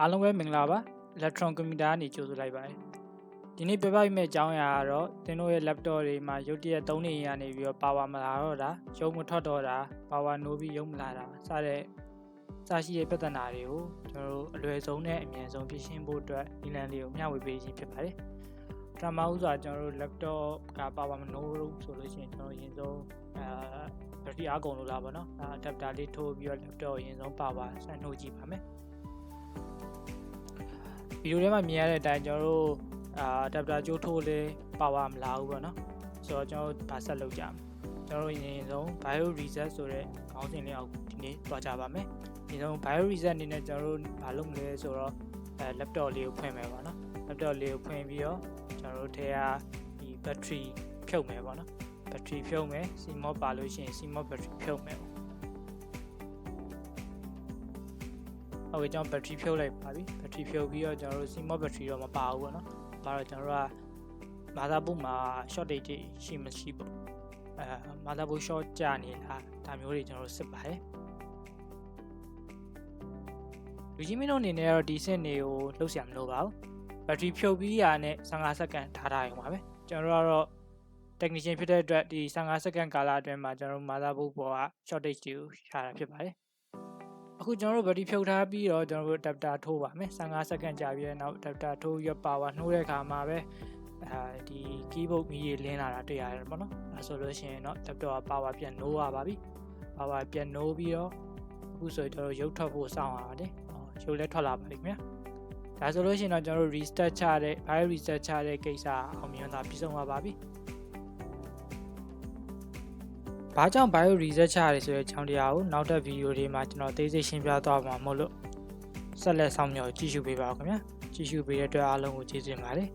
အားလုံးပဲမင်္ဂလာပါ Electron Computer ကနေကြိုဆိုလိုက်ပါတယ်ဒီနေ့ပြပပြမယ့်အကြောင်းအရာကတော့သင်တို့ရဲ့ laptop တွေမှာရုတ်တရက်သုံးနေရနေပြီးတော့ power မလာတော့တာရုံးမထွက်တော့တာ power နိုးပြီးရုံးမလာတာစတဲ့စရှိတဲ့ပြဿနာတွေကိုကျွန်တော်တို့အလွယ်ဆုံးနဲ့အမြန်ဆုံးဖြေရှင်းဖို့အတွက်ဒီလန်လေးကိုမျှဝေပေးခြင်းဖြစ်ပါတယ်ပထမဦးစွာကျွန်တော်တို့ laptop က power မနိုးဘူးဆိုလို့ရှိရင်ကျွန်တော်တို့အရင်ဆုံးအာ battery အားကုန်လို့လားပေါ့နော်အဲ adapter လေးထိုးပြီးတော့ laptop ကိုအရင်ဆုံး power စနှိုးကြည့်ပါမယ် ဗီဒီယိုထဲမှာမြင်ရတဲ့အတိုင်းကျွန်တော်တို့အာ adapter ကြိုးထိုးလဲ power မလာဘူးပေါ့နော်ဆိုတော့ကျွန်တော်တို့ဗာဆက်လုပ်ကြမယ်ကျွန်တော်တို့အရင်ဆုံး bio reset ဆိုတဲ့ခေါင်းစဉ်လေးအောက်ဒီနေ့တွားကြပါမယ်အရင်ဆုံး bio reset အနေနဲ့ကျွန်တော်တို့ဘာလုပ်မလဲဆိုတော့အဲ laptop လေးကိုဖွင့်မယ်ပေါ့နော် laptop လေးကိုဖွင့်ပြီးတော့ကျွန်တော်တို့ထဲကဒီ battery ဖြုတ်မယ်ပေါ့နော် battery ဖြုတ်မယ် CMOS ပါလို့ရှိရင် CMOS battery ဖြုတ်မယ် ဟုတ်ကဲ့ကျွန်တော် battery ဖြုတ်လိုက်ပါပြီ battery ဖြုတ်ပြီးတော့ကျွန်တော်တို့ CMOS battery တော့မပါဘူးပေါ့နော်ပါတော့ကျွန်တော်တို့က motherboard မှာ shortage တွေရှိမရှိပေါ့အဲ motherboard short ကြနေလားဒါမျိုးတွေကျွန်တော်တို့စစ်ပါတယ်လူကြီးမင်းတို့အနေနဲ့တော့ဒီစက်တွေကိုလှုပ်ရှားမလို့ပါဘူး battery ဖြုတ်ပြီးရနဲ့15စက္ကန့်ထားထားရင်ပါပဲကျွန်တော်တို့ကတော့ technician ဖြစ်တဲ့အတွက်ဒီ15စက္ကန့်ကာလအတွင်းမှာကျွန်တော်တို့ motherboard ပေါ်က shortage တွေကိုရှာတာဖြစ်ပါတယ် အခုကျွန်တော်တို့ battery ဖြုတ်ထားပြီးတော့ကျွန်တော်တို့ adapter ထိုးပါမယ်15စက္ကန့်ကြာပြီးတဲ့နောက် adapter ထိုးပြီးတော့ power နှိုးတဲ့အခါမှာပဲအဲဒီ keyboard မီးတွေလင်းလာတာတွေ့ရတယ်ပေါ့နော်အဲဆိုလို့ရှိရင်တော့ laptop က power ပြန်နှိုးရပါပြီ power ပြန်နှိုးပြီးတော့အခုဆိုရင်ကျွန်တော်တို့ရုပ်ထွက်ဖို့စောင့်ရပါတယ်ဟောရုပ်လည်းထွက်လာပါပြီခင်ဗျာဒါဆိုလို့ရှိရင်တော့ကျွန်တော်တို့ restart ချတဲ့ file reset ချတဲ့ကိစ္စအောင်မြင်တာပြီးဆုံးပါပါပြီ ဘာကြောင့် bio reset ချရတယ်ဆိုတဲ့အကြောင်းတရားကိုနောက်တဲ့ဗီဒီယိုတွေမှာကျွန်တော်သိသိရှင်းပြသွားမှာမို့လို့ဆက်လက်ဆောင်မြော်ကြည့်ရှုပေးပါဦးခင်ဗျာကြည့်ရှုပေးတဲ့အတွက်အားလုံးကိုကျေးဇူးတင်ပါတယ်